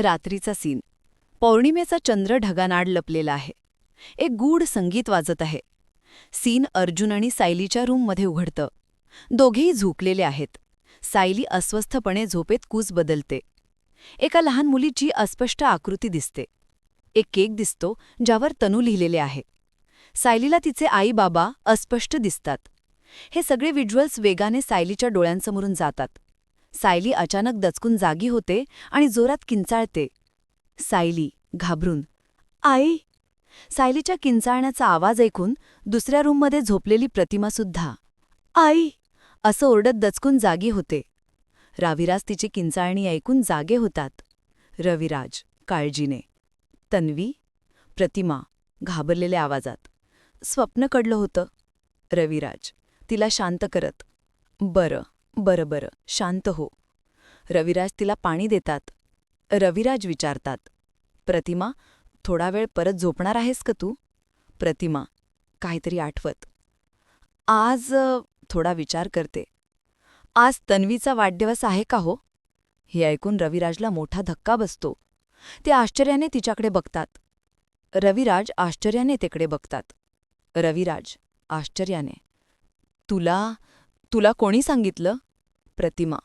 रात्रीचा सीन. पौर्णिमेचा चंद्र ढगानाड लपलेला आहे. एक गूढ संगीत वाजत आहे. सीन अर्जुन आणि सायलीच्या रूममध्ये उघडतं. दोघेही झोकलेले आहेत. सायली अस्वस्थपणे झोपेत कूस बदलते. एका लहान मुलीची अस्पष्ट आकृती दिसते. एक केक दिसतो ज्यावर तनू लिहिलेले आहे. सायलीला तिचे आई बाबा अस्पष्ट दिसतात. हे सगळे व्हिज्युअल्स वेगाने सायलीच्या डोळ्यांसमोरून जातात. सायली अचानक दचकून जागी होते आणि जोरात किंचाळते. सायली घाबरून आई! सायलीच्या किंचाळण्याचा आवाज ऐकून दुसऱ्या रूममध्ये झोपलेली प्रतिमासुद्धा आई! असं ओरडत दचकून जागी होते. राविराज तिची किंचाळणी ऐकून जागे होतात. रविराज काळजीने. तन्वी प्रतिमा घाबरलेल्या आवाजात. स्वप्न कडलं होतं. रविराज तिला शांत करत बरं. बरं बरं शांत हो. रविराज तिला पाणी देतात. रविराज विचारतात. प्रतिमा थोडा वेळ परत झोपणार आहेस का तू? प्रतिमा काहीतरी आठवत. आज थोडा विचार करते. आज तन्वीचा वाढदिवस आहे का हो? हे ऐकून रविराजला मोठा धक्का बसतो. ते आश्चर्याने तिच्याकडे बघतात. रविराज आश्चर्याने तिकडे बघतात. रविराज आश्चर्याने. तुला तुला कोणी सांगितलं? प्रतिमा.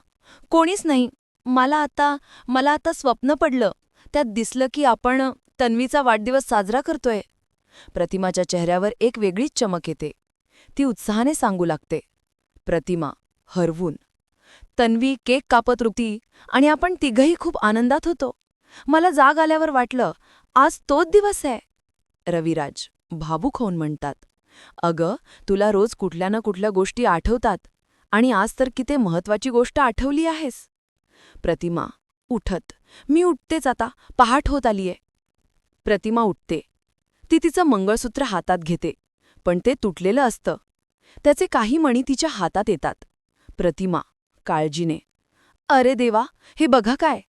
कोणीच नाही. मला आता मला आता स्वप्न पडलं. त्यात दिसलं की आपण तन्वीचा वाढदिवस साजरा करतोय. प्रतिमाच्या चेहऱ्यावर एक वेगळीच चमक येते. ती उत्साहाने सांगू लागते. प्रतिमा हरवून. तन्वी केक कापत रुती आणि आपण तिघही खूप आनंदात होतो. मला जाग आल्यावर वाटलं आज तोच दिवस आहे. रविराज भाबूक होऊन म्हणतात. अगं तुला रोज कुठल्या ना कुठल्या गोष्टी आठवतात. आणि आज तर किती महत्वाची गोष्ट आठवली आहेस. प्रतिमा उठत. मी उठतेच आता. पहाट होत आलीये. प्रतिमा उठते. ती तिचं मंगळसूत्र हातात घेते. पण ते तुटलेलं असतं. त्याचे काही मणी तिच्या हातात येतात. प्रतिमा काळजीने. अरे देवा हे बघा काय?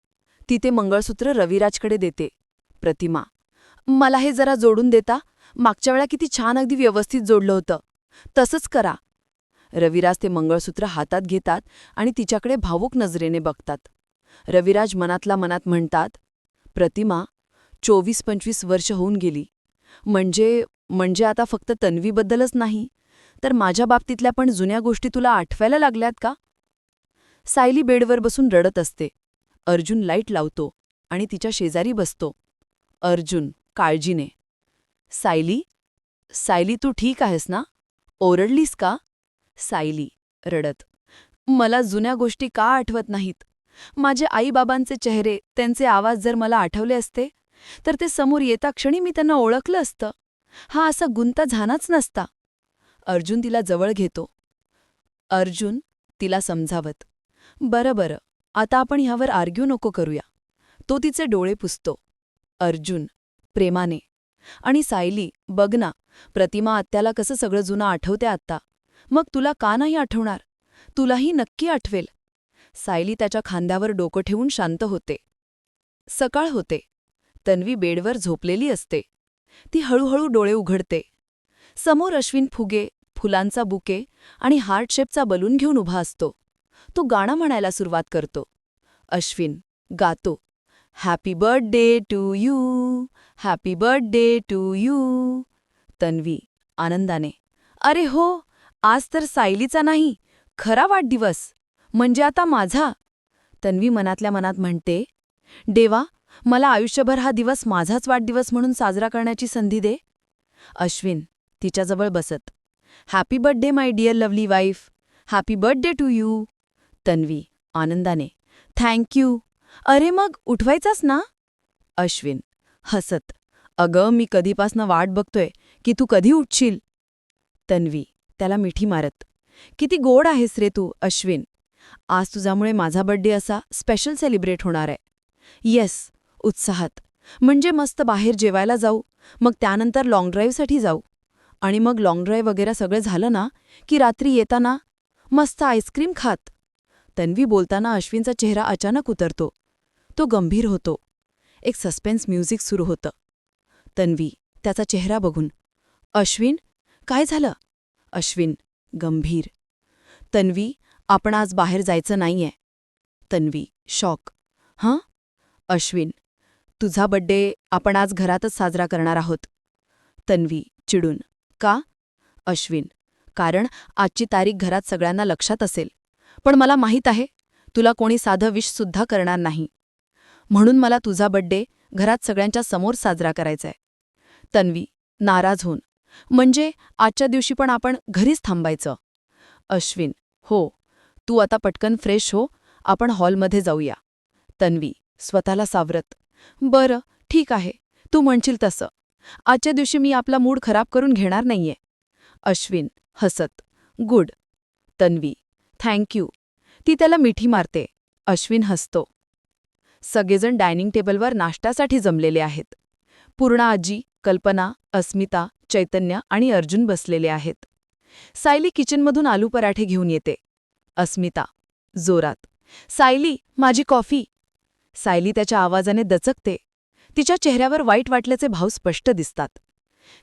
ती ते मंगळसूत्र रविराजकडे देते. प्रतिमा मला हे जरा जोडून देता? मागच्या वेळा किती छान अगदी व्यवस्थित जोडलं होतं. तसंच करा. रविराज ते मंगळसूत्र हातात घेतात आणि तिच्याकडे भावूक नजरेने बघतात. रविराज मनातला मनात म्हणतात प्रतिमा चोवीस पंचवीस वर्ष होऊन गेली. म्हणजे म्हणजे आता फक्त तन्वीबद्दलच नाही तर माझ्या बाबतीतल्या पण जुन्या गोष्टी तुला आठवायला लागल्यात का? सायली बेडवर बसून रडत असते. अर्जुन लाइट लावतो आणि तिच्या शेजारी बसतो. अर्जुन काळजीने. सायली सायली तू ठीक आहेस ना? ओरडलीस का? सायली रडत. मला जुन्या गोष्टी का आठवत नाहीत? माझे आईबाबांचे चेहरे त्यांचे आवाज जर मला आठवले असते तर ते समोर येता क्षणी मी त्यांना ओळखलं असतं. हा असा गुंता झानाच नसता. अर्जुन तिला जवळ घेतो. अर्जुन तिला समजावत बरं बरं. आता आपण ह्यावर आर्ग्यू नको करूया. तो तिचे डोळे पुसतो. अर्जुन प्रेमाने. आणि सायली बघ ना प्रतिमा आत्याला कसं सगळं जुनं आठवते आत्ता मग तुला का नाही आठवणार? तुलाही नक्की आठवेल. सायली त्याच्या खांद्यावर डोकं ठेवून शांत होते. सकाळ होते. तन्वी बेडवर झोपलेली असते. ती हळूहळू डोळे उघडते. समोर अश्विन फुगे फुलांचा बुके आणि हार्टशेपचा बलून घेऊन उभा असतो. तो गाणं म्हणायला सुरुवात करतो. अश्विन गातो. Happy birthday to you. Happy birthday to you. Tanvi आनंदाने. अरे हो आज तर सायलीचा नाही खरा वाढदिवस. म्हणजे आता माझा. तन्वी मनातल्या मनात म्हणते देवा मला आयुष्यभर हा दिवस माझाच वाढदिवस म्हणून साजरा करण्याची संधी दे. अश्विन तिच्याजवळ बसत. Happy birthday my dear lovely wife happy birthday to you Tanvi आनंदाने. थँक यू अरे मग उठवायचास ना? अश्विन हसत. अगं मी कधीपासनं वाट बघतोय की तू कधी उठशील? तन्वी त्याला मिठी मारत किती गोड आहेस रे तू अश्विन. आज तुझ्यामुळे माझा बड्डे असा स्पेशल सेलिब्रेट होणार आहे. येस उत्साहात. म्हणजे मस्त बाहेर जेवायला जाऊ मग त्यानंतर लाँग ड्राईव्हसाठी जाऊ. आणि मग लाँग ड्राईव्ह वगैरे सगळं झालं ना की रात्री येताना मस्त आईस्क्रीम खात. तन्वी बोलताना अश्विनचा चेहरा अचानक उतरतो. तो गंभीर होतो. एक सस्पेन्स म्युझिक सुरू होतं. तन्वी त्याचा चेहरा बघून अश्विन काय झालं? अश्विन गंभीर. तन्वी आपण आज बाहेर जायचं नाहीये. तन्वी शॉक. हं? अश्विन तुझा बड्डे आपण आज घरातच साजरा करणार आहोत. तन्वी चिडून. का? अश्विन कारण आजची तारीख घरात सगळ्यांना लक्षात असेल. पण मला माहीत आहे तुला कोणी साधं विषसुद्धा करणार नाही. म्हणून मला तुझा बड्डे घरात सगळ्यांच्या समोर साजरा करायचाय. तन्वी नाराज होऊन. म्हणजे आजच्या दिवशी पण आपण घरीच थांबायचं. अश्विन हो तू आता पटकन फ्रेश हो आपण हॉलमध्ये जाऊया. तन्वी स्वतःला सावरत बरं ठीक आहे तू म्हणशील तसं. आजच्या दिवशी मी आपला मूड खराब करून घेणार नाहीये. अश्विन हसत गुड. तन्वी थँक्यू ती त्याला मिठी मारते. अश्विन हसतो. सगळेजण डायनिंग टेबलवर नाश्त्यासाठी जमलेले आहेत. पूर्णा आजी कल्पना अस्मिता चैतन्य आणि अर्जुन बसलेले आहेत. सायली किचनमधून आलू पराठे घेऊन येते. अस्मिता जोरात सायली माझी कॉफी. सायली त्याच्या आवाजाने दचकते. तिच्या चेहऱ्यावर वाईट वाटल्याचे भाव स्पष्ट दिसतात.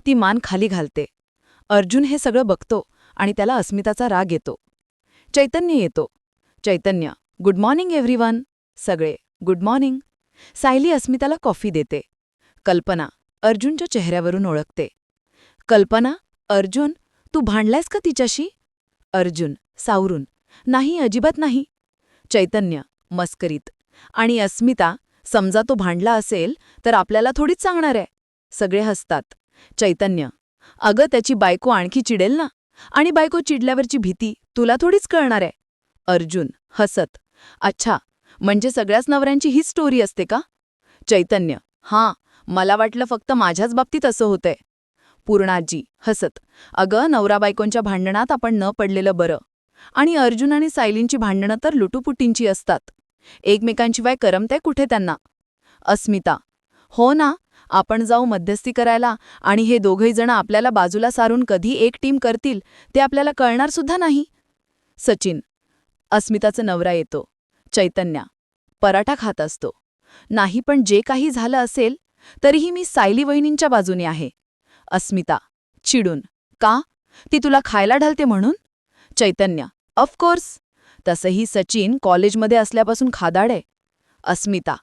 ती मान खाली घालते. अर्जुन हे सगळं बघतो आणि त्याला अस्मिताचा राग येतो. चैतन्य येतो. Chaitanya good morning everyone. सगळे गुड मॉर्निंग. सायली अस्मिताला कॉफी देते. कल्पना अर्जुनच्या चेहऱ्यावरून ओळखते. कल्पना अर्जुन तू भांडलायस का तिच्याशी? अर्जुन सावरून नाही अजिबात नाही. चैतन्य मस्करीत. आणि अस्मिता समजा तो भांडला असेल तर आपल्याला थोडीच सांगणार आहे. सगळे हसतात. चैतन्य अगं त्याची बायको आणखी चिडेल ना? आणि बायको चिडल्यावरची भीती तुला थोडीच कळणार आहे. अर्जुन हसत. अच्छा म्हणजे सगळ्याच नवऱ्यांची हीच स्टोरी असते का? चैतन्य हां मला वाटलं फक्त माझ्याच बाबतीत असं होतंय. पूर्णाजी हसत. अगं नवरा बायकोंच्या भांडणात आपण न पडलेलं बरं. आणि अर्जुन आणि सायलींची भांडणं तर लुटुपुटींची असतात. एकमेकांशिवाय करमते कुठे त्यांना? अस्मिता. हो ना आपण जाऊ मध्यस्थी करायला आणि हे दोघही जण आपल्याला बाजूला सारून कधी एक टीम करतील ते आपल्याला कळणार सुद्धा नाही. सचिन. अस्मिताचं नवरा येतो. चैतन्या. पराठा खात असतो. नाही पण जे काही झालं असेल तरीही मी सायली वहिनींच्या बाजूने आहे. अस्मिता. चिडून का? ती तुला खायला ढालते म्हणून? चैतन्य ऑफकोर्स तसंही सचिन कॉलेजमध्ये असल्यापासून खादाड आहे. अस्मिता.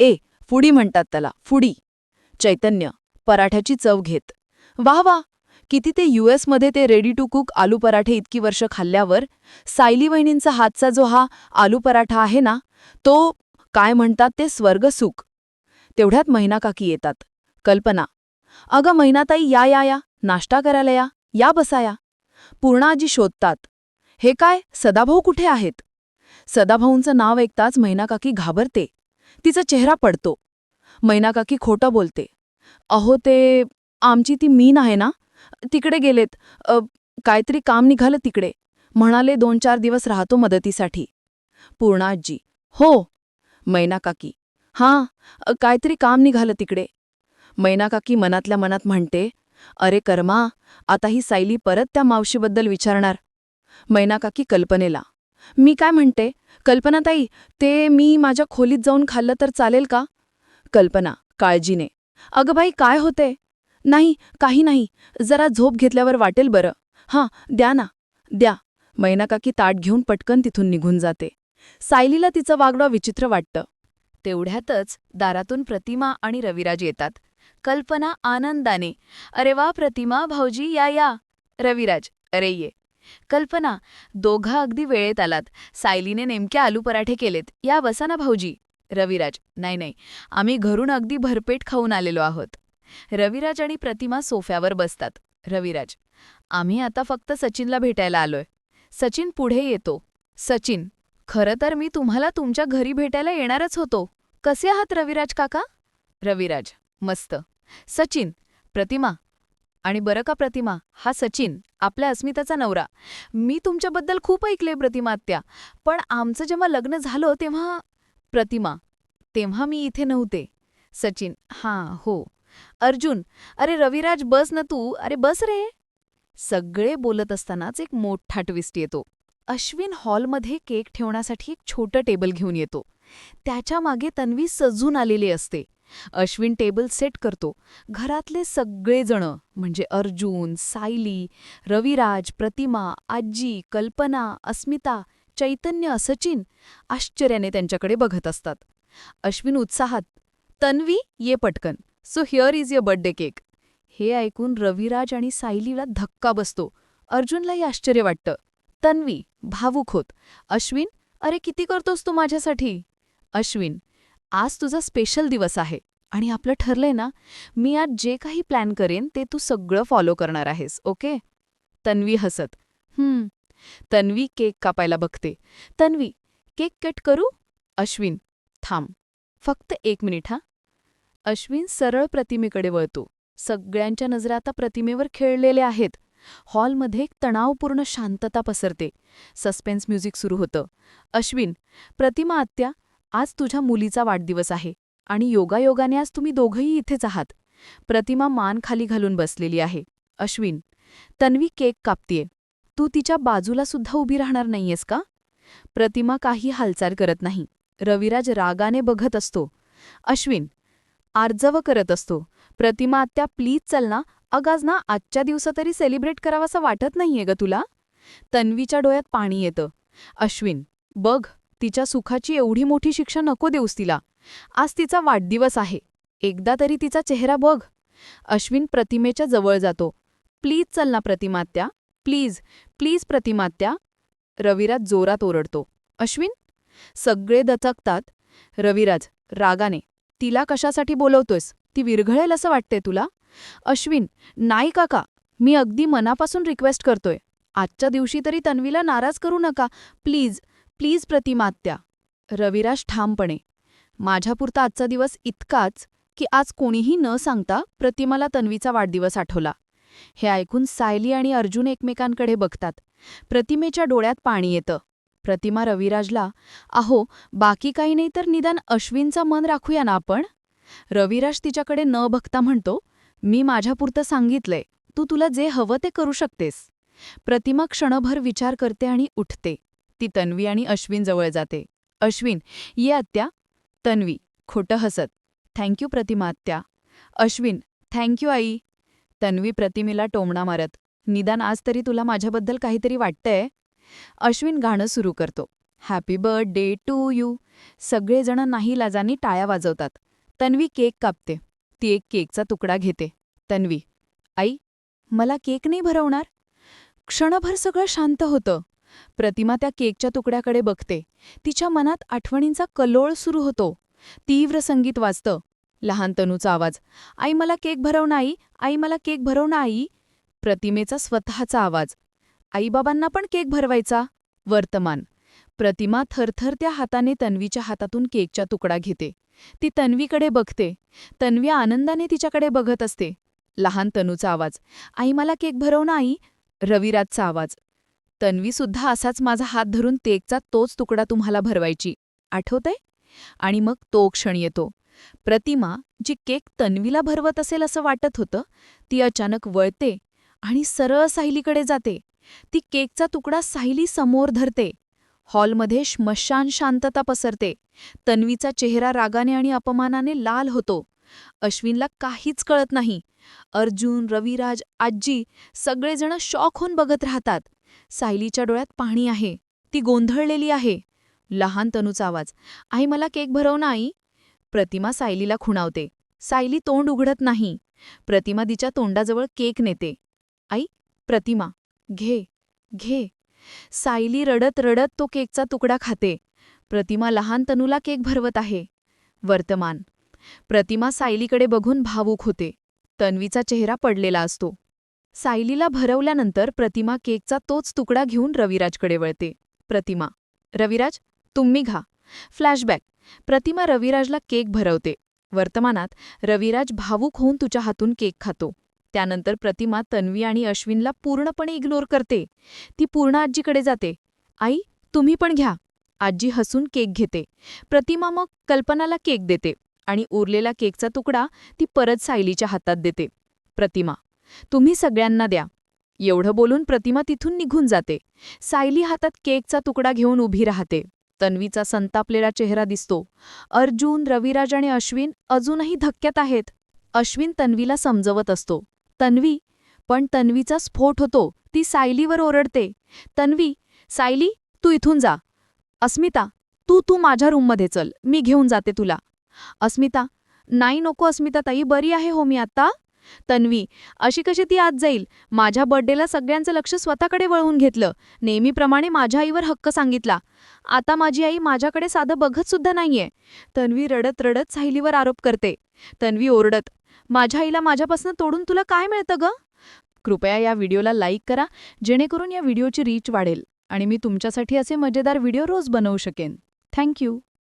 ए फुडी म्हणतात त्याला फुडी. चैतन्य पराठ्याची चव घेत. वा वा. किती ते यूएसमध्ये ते रेडी टू कुक आलू पराठे इतकी वर्ष खाल्ल्यावर सायली वहिनींचा हातचा जो हा आलू पराठा आहे ना तो काय म्हणतात ते स्वर्गसुख. तेवढ्यात मैनाकाकी येतात. कल्पना अगं मैनाताई या या या. नाश्ता करायला या. या बसाया पूर्णाजी शोधतात. हे काय? सदाभाऊ कुठे आहेत? सदाभाऊंचं नाव ऐकताच मैनाकाकी घाबरते. तिचा चेहरा पडतो. मैनाकाकी खोटं बोलते. अहो ते आमची ती मीन आहे ना? तिकडे गेलेत. कायतरी काहीतरी काम निघालं तिकडे. म्हणाले दोन चार दिवस राहतो मदतीसाठी. पूर्णाजी हो. मैनाकाकी हां. कायतरी काहीतरी काम निघालं तिकडे. मैनाकाकी मनातल्या मनात म्हणते अरे कर्मा आता ही सायली परत त्या मावशीबद्दल विचारणार. मैनाकाकी कल्पनेला मी काय म्हणते? कल्पनाताई ते मी माझ्या खोलीत जाऊन खाल्लं तर चालेल का? कल्पना काळजीने अगं बाई काय होते? नाही काही नाही जरा झोप घेतल्यावर वाटेल बरं. हां द्या ना. द्या. मैनाकाकी ताट घेऊन पटकन तिथून निघून जाते. सायलीला तिचं वागडं विचित्र वाटतं. तेवढ्यातच दारातून प्रतिमा आणि रविराज येतात. कल्पना आनंदाने. अरे वा प्रतिमा भाऊजी या या. रविराज अरे ये. कल्पना दोघा अगदी वेळेत आलात. सायलीने नेमके आलू पराठे केलेत. या बसा ना भाऊजी. रविराज नाही नाही. आम्ही घरून अगदी भरपेट खाऊन आलेलो आहोत. रविराज आणि प्रतिमा सोफ्यावर बसतात. रविराज आम्ही आता फक्त सचिनला भेटायला आलोय. सचिन पुढे येतो. सचिन खरं तर मी तुम्हाला तुमच्या घरी भेटायला येणारच होतो. कसे आहात रविराज काका? रविराज मस्त. सचिन प्रतिमा. आणि बरं का प्रतिमा? हा सचिन आपल्या अस्मिताचा नवरा. मी तुमच्याबद्दल खूप ऐकले प्रतिमात्या पण आमचं जेव्हा लग्न झालं तेव्हा प्रतिमा. तेव्हा मी इथे नव्हते. सचिन हां हो. अर्जुन अरे रविराज बस ना तू. अरे बस रे. सगळे बोलत असतानाच एक मोठा ट्विस्ट येतो. अश्विन हॉलमध्ये केक ठेवण्यासाठी एक छोटं टेबल घेऊन येतो. त्याच्यामागे तन्वी सजून आलेली असते. अश्विन टेबल सेट करतो. घरातले सगळेजण म्हणजे अर्जुन सायली रविराज प्रतिमा आजी कल्पना अस्मिता चैतन्य सचिन आश्चर्याने त्यांच्याकडे बघत असतात. अश्विन उत्साहात तन्वी ये पटकन. So here is your birthday cake हे ऐकून रविराज आणि सायलीला धक्का बसतो. अर्जुनलाही आश्चर्य वाटतं. तन्वी भावूक होत. अश्विन अरे किती करतोस तू माझ्यासाठी? अश्विन आज तुझा स्पेशल दिवस आहे आणि आपलं ठरलंय ना मी आज जे काही प्लॅन करेन ते तू सगळं फॉलो करणार आहेस ओके तन्वी हसत. हम्म. तन्वी केक कापायला बघते. तन्वी केक कट करू? अश्विन थांब. फक्त एक मिनिट हा. अश्विन सरळ प्रतिमेकडे वळतो. सगळ्यांच्या नजरा आता प्रतिमेवर खेळलेल्या आहेत. हॉलमध्ये एक तणावपूर्ण शांतता पसरते. सस्पेन्स म्युझिक सुरू होतं. अश्विन प्रतिमा आत्या आज तुझ्या मुलीचा वाढदिवस आहे आणि योगायोगाने आज तुम्ही दोघंही इथेच आहात. प्रतिमा मान खाली घालून बसलेली आहे. अश्विन तन्वी केक कापतीये. तू तिच्या बाजूला सुद्धा उभी राहणार नाहीयेस का? प्रतिमा काही हालचाल करत नाही. रविराज रागाने बघत असतो. अश्विन आर्जव करत असतो. प्रतिमा आत्या प्लीज चल ना. अगाज ना आजच्या दिवसा तरी सेलिब्रेट करावासा वाटत नाहीये ग तुला? तन्वीच्या डोळ्यात पाणी येतं. अश्विन बघ. तिच्या सुखाची एवढी मोठी शिक्षा नको देऊस तिला. आज तिचा वाढदिवस आहे. एकदा तरी तिचा चेहरा बघ. अश्विन प्रतिमेच्या जवळ जातो. प्लीज चल ना प्रतिमात्या. प्लीज प्लीज प्रतिमात्या. रविराज जोरात ओरडतो. अश्विन? सगळे दचकतात. रविराज रागाने. तिला कशासाठी बोलवतोयस? ती विरघळेल असं वाटतंय तुला? अश्विन नाही काका. मी अगदी मनापासून रिक्वेस्ट करतोय. आजच्या दिवशी तरी तन्वीला नाराज करू नका. प्लीज प्लीज प्रतिमात्या. रविराज ठामपणे. माझ्यापुरता आजचा दिवस इतकाच की आज कोणीही न सांगता प्रतिमाला तन्वीचा वाढदिवस आठवला. हे ऐकून सायली आणि अर्जुन एकमेकांकडे बघतात. प्रतिमेच्या डोळ्यात पाणी येतं. प्रतिमा रविराजला अहो बाकी काही नाही तर निदान अश्विनचं मन राखूया ना आपण? रविराज तिच्याकडे न बघता म्हणतो मी माझ्यापुरतं सांगितलंय. तू तुला जे हवं ते करू शकतेस. प्रतिमा क्षणभर विचार करते आणि उठते. ती तन्वी आणि अश्विन जवळ जाते. अश्विन ये आत्या. तन्वी खोटं हसत. थँक्यू प्रतिमा आत्या. अश्विन थँक्यू आई. तन्वी प्रतिमेला टोमणा मारत. निदान आज तरी तुला माझ्याबद्दल काहीतरी वाटतंय? अश्विन गाणं सुरू करतो. हॅपी बर्थडे टू यू सगळेजण नाही लाजानी टाळ्या वाजवतात. तन्वी केक कापते. ती एक केकचा तुकडा घेते. तन्वी आई मला केक नाही भरवणार? क्षणभर सगळं शांत होतं. प्रतिमा त्या केकच्या तुकड्याकडे बघते. तिच्या मनात आठवणींचा कल्लोळ सुरू होतो. तीव्र संगीत वाजतं. लहान तनूचा आवाज आई मला केक भरवणं आई आई मला केक भरवणं आई. प्रतिमेचा स्वतःचा आवाज आईबाबांना पण केक भरवायचा. वर्तमान प्रतिमा थरथरत्या हाताने तन्वीच्या हातातून केकचा तुकडा घेते. ती तन्वीकडे बघते. तन्वी आनंदाने तिच्याकडे बघत असते. लहान तनूचा आवाज आई मला केक भरवणं आई. रविराजचा आवाज तन्वीसुद्धा असाच माझा हात धरून तेकचा तोच तुकडा तुम्हाला भरवायची. आठवतंय? आणि मग तो क्षण येतो. प्रतिमा जी केक तन्वीला भरवत असेल असं वाटत होतं ती अचानक वळते आणि सरळ साहिलीकडे जाते. ती केकचा तुकडा सायली समोर धरते. हॉलमध्ये श्मशान शांतता पसरते. तन्वीचा चेहरा रागाने आणि अपमानाने लाल होतो. अश्विनला काहीच कळत नाही. अर्जुन रविराज आजी सगळेजण शॉक होऊन बघत राहतात. सायलीच्या डोळ्यात पाणी आहे. ती गोंधळलेली आहे. लहान तनूचा आवाज. आई मला केक भरव ना आई. प्रतिमा सायलीला खुणावते. सायली तोंड उघडत नाही. प्रतिमा तिच्या तोंडाजवळ केक नेते. आई प्रतिमा घे घे. सायली रडत रडत तो केकचा तुकडा खाते. प्रतिमा लहान तनूला केक भरवत आहे. वर्तमान. प्रतिमा सायलीकडे बघून भावूक होते. तन्वीचा चेहरा पडलेला असतो. सायलीला भरवल्यानंतर प्रतिमा केकचा तोच तुकडा घेऊन रविराजकडे वळते. प्रतिमा रविराज तुम्ही घा फ्लॅशबॅक. प्रतिमा रविराजला केक भरवते. वर्तमानात रविराज भावूक होऊन तुझ्या हातून केक खातो. त्यानंतर प्रतिमा तन्वी आणि अश्विनला पूर्णपणे इग्नोर करते. ती पूर्ण आजीकडे जाते. आई तुम्ही पण घ्या. आजी हसून केक घेते. प्रतिमा मग कल्पनाला केक देते आणि उरलेला केकचा तुकडा ती परत सायलीच्या हातात देते. प्रतिमा तुम्ही सगळ्यांना द्या. एवढं बोलून प्रतिमा तिथून निघून जाते. सायली हातात केकचा तुकडा घेऊन उभी राहते. तन्वीचा संतापलेला चेहरा दिसतो. अर्जुन रविराज आणि अश्विन अजूनही धक्क्यात आहेत. अश्विन तन्वीला समजवत असतो. तन्वी पण तन्वीचा स्फोट होतो. ती सायलीवर ओरडते. तन्वी सायली तू इथून जा. अस्मिता तू तू माझ्या रूममध्ये चल. मी घेऊन जाते तुला. अस्मिता नाही नको अस्मिता ताई बरी आहे हो मी आता? तन्वी अशी कशी ती आत जाईल? माझ्या बर्थडेला सगळ्यांचं लक्ष स्वतःकडे वळवून घेतलं. नेहमीप्रमाणे माझ्या आईवर हक्क सांगितला. आता माझी आई माझ्याकडे साधं बघत सुद्धा नाहीये. तन्वी रडत रडत साहिलीवर आरोप करते. तन्वी ओरडत माझ्या आईला माझ्यापासून तोडून तुला काय मिळतं ग? कृपया या व्हिडिओला लाईक करा जेणेकरून या व्हिडिओची रीच वाढेल आणि मी तुमच्यासाठी असे मजेदार व्हिडिओ रोज बनवू शकेन. थँक्यू.